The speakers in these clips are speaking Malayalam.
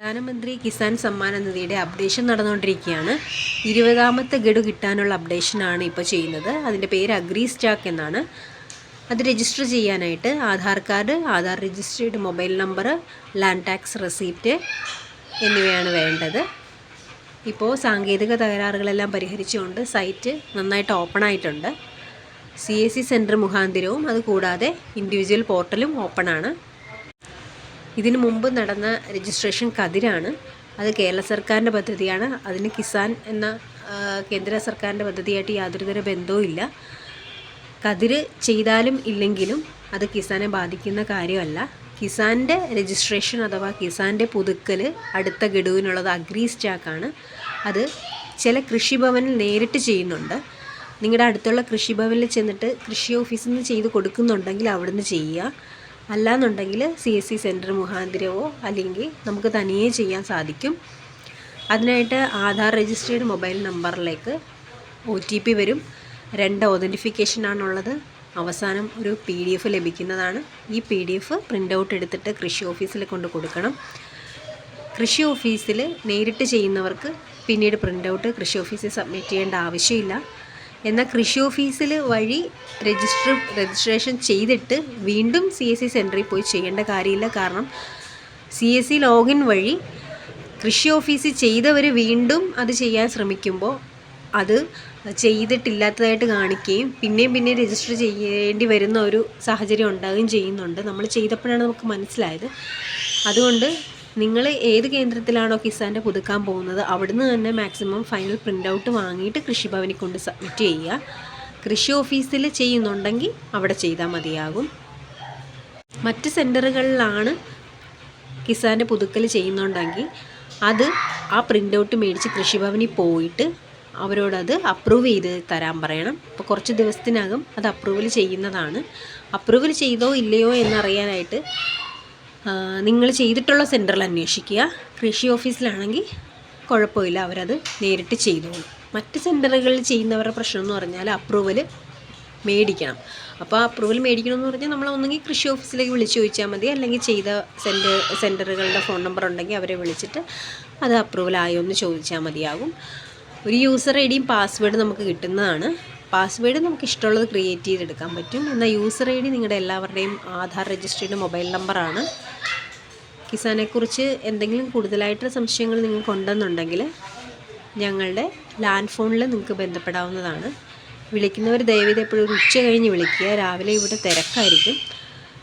പ്രധാനമന്ത്രി കിസാൻ സമ്മാൻ നിധിയുടെ അപ്ഡേഷൻ നടന്നുകൊണ്ടിരിക്കുകയാണ്. ഇരുപതാമത്തെ ഗഡു കിട്ടാനുള്ള അപ്ഡേഷനാണ് ഇപ്പോൾ ചെയ്യുന്നത്. അതിന്റെ പേര് അഗ്രി സ്റ്റാക്ക് എന്നാണ്. അത് രജിസ്റ്റർ ചെയ്യാനായിട്ട് Aadhaar card Aadhaar registered mobile number land tax receipt എന്നിവയാണ് വേണ്ടത്. ഇപ്പോൾ സാങ്കേതിക തകരാറുകളെല്ലാം പരിഹരിച്ചുകൊണ്ട് സൈറ്റ് നന്നായിട്ട് ഓപ്പൺ ആയിട്ടുണ്ട്. സി എസ് സി സെന്റർ മുഖാന്തിരവും അതുകൂടാതെ ഇൻഡിവിജ്വൽ പോർട്ടലും ഓപ്പൺ ആണ്. ഇതിനു മുമ്പ് നടന്ന രജിസ്ട്രേഷൻ കതിരാണ്. അത് കേരള സർക്കാരിന്റെ പദ്ധതിയാണ്. അതിന് കിസാൻ എന്ന കേന്ദ്ര സർക്കാരിന്റെ പദ്ധതിയായിട്ട് യാതൊരുതര ബന്ധവും ഇല്ല. കതിര് ചെയ്താലും ഇല്ലെങ്കിലും അത് കിസാനെ ബാധിക്കുന്ന കാര്യമല്ല. കിസാന്റെ രജിസ്ട്രേഷൻ അഥവാ കിസാന്റെ പുതുക്കൽ അടുത്ത ഗഡുവിനുള്ളത് അഗ്രി സ്റ്റാക്കാണ് അത് ചില കൃഷിഭവനിൽ നേരിട്ട് ചെയ്യുന്നുണ്ട്. നിങ്ങളുടെ അടുത്തുള്ള കൃഷിഭവനിൽ ചെന്നിട്ട് കൃഷി ഓഫീസിൽ നിന്ന് ചെയ്ത് കൊടുക്കുന്നുണ്ടെങ്കിൽ അവിടുന്ന് ചെയ്യുക. അല്ലാന്നുണ്ടെങ്കിൽ സി എസ് സി സെന്റർ മുഖാന്തിരവോ അല്ലെങ്കിൽ നമുക്ക് തനിയെ ചെയ്യാൻ സാധിക്കും. അതിനായിട്ട് ആധാർ രജിസ്റ്റേർഡ് മൊബൈൽ നമ്പറിലേക്ക് ഒ ടി പി വരും. രണ്ട് ഒതന്റിഫിക്കേഷനാണുള്ളത് അവസാനം ഒരു പി ഡി എഫ് ലഭിക്കുന്നതാണ്. ഈ P D F print out എടുത്തിട്ട് കൃഷി ഓഫീസിൽ കൊണ്ട് കൊടുക്കണം. കൃഷി ഓഫീസിൽ നേരിട്ട് ചെയ്യുന്നവർക്ക് പിന്നീട് പ്രിന്റ് ഔട്ട് കൃഷി ഓഫീസിൽ സബ്മിറ്റ് ചെയ്യേണ്ട ആവശ്യമില്ല. എന്നാൽ കൃഷി ഓഫീസിൽ വഴി രജിസ്റ്റർ രജിസ്ട്രേഷൻ ചെയ്തിട്ട് വീണ്ടും സി എസ് സി സെന്ററിൽ പോയി ചെയ്യേണ്ട കാര്യമില്ല. കാരണം സി എസ് സി ലോഗിൻ വഴി കൃഷി ഓഫീസിൽ ചെയ്തവർ വീണ്ടും അത് ചെയ്യാൻ ശ്രമിക്കുമ്പോൾ അത് ചെയ്തിട്ടില്ലാത്തതായിട്ട് കാണിക്കുകയും പിന്നെയും പിന്നെയും രജിസ്റ്റർ ചെയ്യേണ്ടി വരുന്ന ഒരു സാഹചര്യം ഉണ്ടാകുകയും ചെയ്യുന്നുണ്ട്. നമ്മൾ ചെയ്തപ്പോഴാണ് നമുക്ക് മനസ്സിലായത്. അതുകൊണ്ട് നിങ്ങൾ ഏത് കേന്ദ്രത്തിലാണോ കിസാന്റെ പുതുക്കാൻ പോകുന്നത് അവിടുന്ന് തന്നെ മാക്സിമം ഫൈനൽ പ്രിന്റ് ഔട്ട് വാങ്ങിയിട്ട് കൃഷിഭവനിൽ കൊണ്ട് സബ്മിറ്റ് ചെയ്യുക. കൃഷി ഓഫീസിൽ ചെയ്യുന്നുണ്ടെങ്കിൽ അവിടെ ചെയ്താൽ മതിയാകും. മറ്റ് സെന്ററുകളിലാണ് കിസാന്റെ പുതുക്കൽ ചെയ്യുന്നുണ്ടെങ്കിൽ അത് ആ പ്രിന്റ് ഔട്ട് മേടിച്ച് കൃഷിഭവനിൽ പോയിട്ട് അവരോടത് അപ്രൂവ് ചെയ്ത് തരാൻ പറയണം. അപ്പോൾ കുറച്ച് ദിവസത്തിനകം അത് അപ്രൂവൽ ചെയ്യുന്നതാണ്. അപ്രൂവൽ ചെയ്തോ ഇല്ലയോ എന്നറിയാനായിട്ട് നിങ്ങൾ ചെയ്തിട്ടുള്ള സെന്ററിൽ അന്വേഷിക്കുക. കൃഷി ഓഫീസിലാണെങ്കിൽ കുഴപ്പമില്ല അവരത് നേരിട്ട് ചെയ്തോളും. മറ്റ് സെന്ററുകളിൽ ചെയ്യുന്നവരുടെ പ്രശ്നം എന്ന് പറഞ്ഞാൽ അപ്രൂവൽ മേടിക്കണം. അപ്പോൾ അപ്രൂവൽ മേടിക്കണമെന്ന് പറഞ്ഞാൽ നമ്മൾ ഒന്നെങ്കിൽ കൃഷി ഓഫീസിലേക്ക് വിളിച്ച് ചോദിച്ചാൽ മതി അല്ലെങ്കിൽ ചെയ്ത സെന്റർ സെന്ററുകളുടെ ഫോൺ നമ്പർ ഉണ്ടെങ്കിൽ അവരെ വിളിച്ചിട്ട് അത് അപ്രൂവൽ ആയോ എന്ന് ചോദിച്ചാൽ മതിയാകും. ഒരു യൂസർ ഐ ഡിയും പാസ്വേഡ് നമുക്ക് കിട്ടുന്നതാണ്. പാസ്വേഡ് നമുക്ക് ഇഷ്ടമുള്ളത് ക്രിയേറ്റ് ചെയ്തെടുക്കാൻ പറ്റും. എന്നാൽ യൂസർ ഐ ഡി നിങ്ങളുടെ എല്ലാവരുടെയും ആധാർ രജിസ്റ്റേർഡ് മൊബൈൽ നമ്പറാണ് കിസാനെക്കുറിച്ച് എന്തെങ്കിലും കൂടുതലായിട്ടുള്ള സംശയങ്ങൾ നിങ്ങൾക്ക് ഉണ്ടെന്നുണ്ടെങ്കിൽ ഞങ്ങളുടെ ലാൻഡ് ഫോണിൽ നിങ്ങൾക്ക് ബന്ധപ്പെടാവുന്നതാണ്. വിളിക്കുന്നവർ ദയവേത് എപ്പോഴും ഉച്ച കഴിഞ്ഞ് വിളിക്കുക. രാവിലെ ഇവിടെ തിരക്കായിരിക്കും.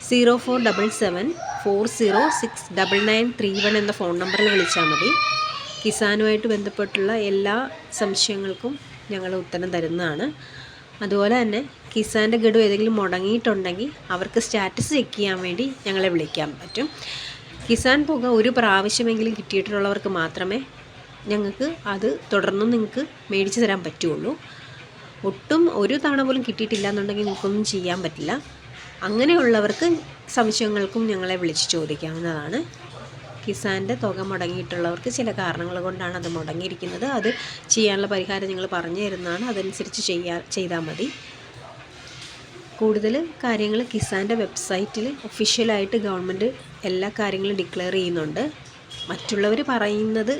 Zero four double seven four zero six double nine three one എന്ന ഫോൺ നമ്പറിൽ വിളിച്ചാൽ മതി. കിസാനുമായിട്ട് ബന്ധപ്പെട്ടുള്ള എല്ലാ സംശയങ്ങൾക്കും ഞങ്ങൾ ഉത്തരം തരുന്നതാണ്. അതുപോലെ തന്നെ കിസാന്റെ ഗഡു ഏതെങ്കിലും മുടങ്ങിയിട്ടുണ്ടെങ്കിൽ അവർക്ക് സ്റ്റാറ്റസ് ചെക്ക് ചെയ്യാൻ വേണ്ടി ഞങ്ങളെ വിളിക്കാൻ പറ്റും. കിസാൻ പുക ഒരു പ്രാവശ്യമെങ്കിലും കിട്ടിയിട്ടുള്ളവർക്ക് മാത്രമേ ഞങ്ങൾക്ക് അത് തുടർന്നും നിങ്ങൾക്ക് മേടിച്ചു തരാൻ പറ്റുള്ളൂ. ഒട്ടും ഒരു തവണ പോലും കിട്ടിയിട്ടില്ല എന്നുണ്ടെങ്കിൽ നിങ്ങൾക്കൊന്നും ചെയ്യാൻ പറ്റില്ല. അങ്ങനെയുള്ളവർക്ക് സംശയങ്ങൾക്കും ഞങ്ങളെ വിളിച്ച് ചോദിക്കാവുന്നതാണ്. കിസാന്റെ തുക മുടങ്ങിയിട്ടുള്ളവർക്ക് ചില കാരണങ്ങൾ കൊണ്ടാണ് അത് മുടങ്ങിയിരിക്കുന്നത്. അത് ചെയ്യാനുള്ള പരിഹാരം നിങ്ങൾ പറഞ്ഞു തരുന്നതാണ്. അതനുസരിച്ച് ചെയ്യാ ചെയ്താൽ മതി. കൂടുതൽ കാര്യങ്ങൾ കിസാന്റെ വെബ്സൈറ്റിൽ ഒഫീഷ്യലായിട്ട് ഗവൺമെന്റ് എല്ലാ കാര്യങ്ങളും ഡിക്ലെയർ ചെയ്യുന്നുണ്ട്. മറ്റുള്ളവർ പറയുന്നത്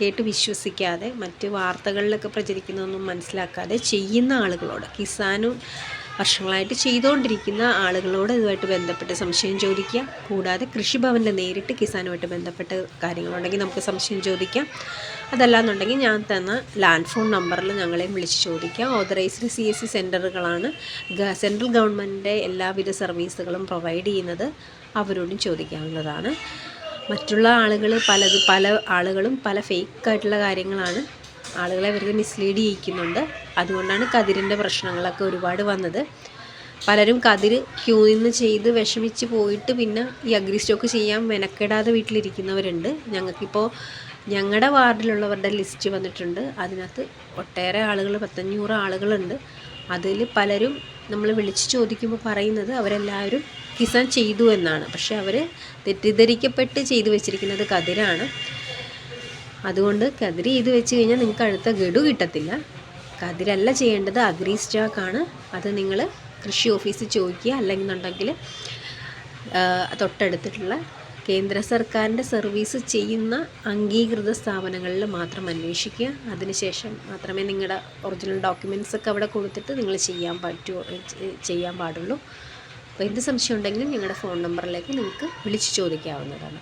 കേട്ട് വിശ്വസിക്കാതെ മറ്റ് വാർത്തകളിലൊക്കെ പ്രചരിക്കുന്നതൊന്നും മനസ്സിലാക്കാതെ ചെയ്യുന്ന ആളുകളോട് കിസാനും വർഷങ്ങളായിട്ട് ചെയ്തുകൊണ്ടിരിക്കുന്ന ആളുകളോട് ഇതുമായിട്ട് ബന്ധപ്പെട്ട് സംശയം ചോദിക്കുക കൂടാതെ കൃഷിഭവനിൽ നേരിട്ട് കിസാനുമായിട്ട് ബന്ധപ്പെട്ട കാര്യങ്ങളുണ്ടെങ്കിൽ നമുക്ക് സംശയം ചോദിക്കാം. അതല്ലാന്നുണ്ടെങ്കിൽ ഞാൻ തന്ന ലാൻഡ് ഫോൺ നമ്പറിൽ ഞങ്ങളെയും വിളിച്ച് ചോദിക്കാം. ഓതറൈസ്ഡ് സി എസ് സി സെന്ററുകളാണ് സെൻട്രൽ ഗവൺമെന്റിന്റെ എല്ലാവിധ സർവീസുകളും പ്രൊവൈഡ് ചെയ്യുന്നത് അവരോടും ചോദിക്കാവുന്നതാണ്. മറ്റുള്ള ആളുകൾ പലത് പല ആളുകളും പല ഫേക്ക് ആയിട്ടുള്ള കാര്യങ്ങളാണ് ആളുകളെ വെറുതെ മിസ്ലീഡ് ചെയ്യിക്കുന്നുണ്ട്. അതുകൊണ്ടാണ് കതിരിന്റെ പ്രശ്നങ്ങളൊക്കെ ഒരുപാട് വന്നത്. പലരും കതിര് ക്യൂ നിന്ന് ചെയ്ത് വിഷമിച്ച് പോയിട്ട് പിന്നെ ഈ അഗ്രി സ്റ്റോക്ക് ചെയ്യാൻ മെനക്കെടാതെ വീട്ടിലിരിക്കുന്നവരുണ്ട്. ഞങ്ങൾക്കിപ്പോൾ ഞങ്ങളുടെ വാർഡിലുള്ളവരുടെ ലിസ്റ്റ് വന്നിട്ടുണ്ട്. അതിനകത്ത് ഒട്ടേറെ ആളുകൾ പത്തഞ്ഞൂറ് ആളുകളുണ്ട്. അതിൽ പലരും നമ്മൾ വിളിച്ച് ചോദിക്കുമ്പോൾ പറയുന്നത് അവരെല്ലാവരും കിസാൻ ചെയ്തു എന്നാണ്. പക്ഷേ അവർ തെറ്റിദ്ധരിക്കപ്പെട്ട് ചെയ്തു വെച്ചിരിക്കുന്നത് കതിരാണ്. അതുകൊണ്ട് കതിരി ചെയ്ത് വെച്ച് കഴിഞ്ഞാൽ നിങ്ങൾക്ക് അടുത്ത ഗഡു കിട്ടത്തില്ല. കതിരല്ല ചെയ്യേണ്ടത് അഗ്രി സ്റ്റാക്കാണ്. അത് നിങ്ങൾ കൃഷി ഓഫീസിൽ ചോദിക്കുക. അല്ലെന്നുണ്ടെങ്കിൽ തൊട്ടടുത്തിട്ടുള്ള കേന്ദ്ര സർക്കാരിന്റെ സർവീസ് ചെയ്യുന്ന അംഗീകൃത സ്ഥാപനങ്ങളിൽ മാത്രം അന്വേഷിക്കുക. അതിനുശേഷം മാത്രമേ നിങ്ങളുടെ ഒറിജിനൽ ഡോക്യുമെന്റ്സ് ഒക്കെ അവിടെ കൊടുത്തിട്ട് നിങ്ങൾ ചെയ്യാൻ പറ്റുമോ ചെയ്യാൻ പാടുള്ളൂ. അപ്പോൾ എന്ത് സംശയം ഉണ്ടെങ്കിലും ഞങ്ങളുടെ ഫോൺ നമ്പറിലേക്ക് നിങ്ങൾക്ക് വിളിച്ച് ചോദിക്കാവുന്നതാണ്.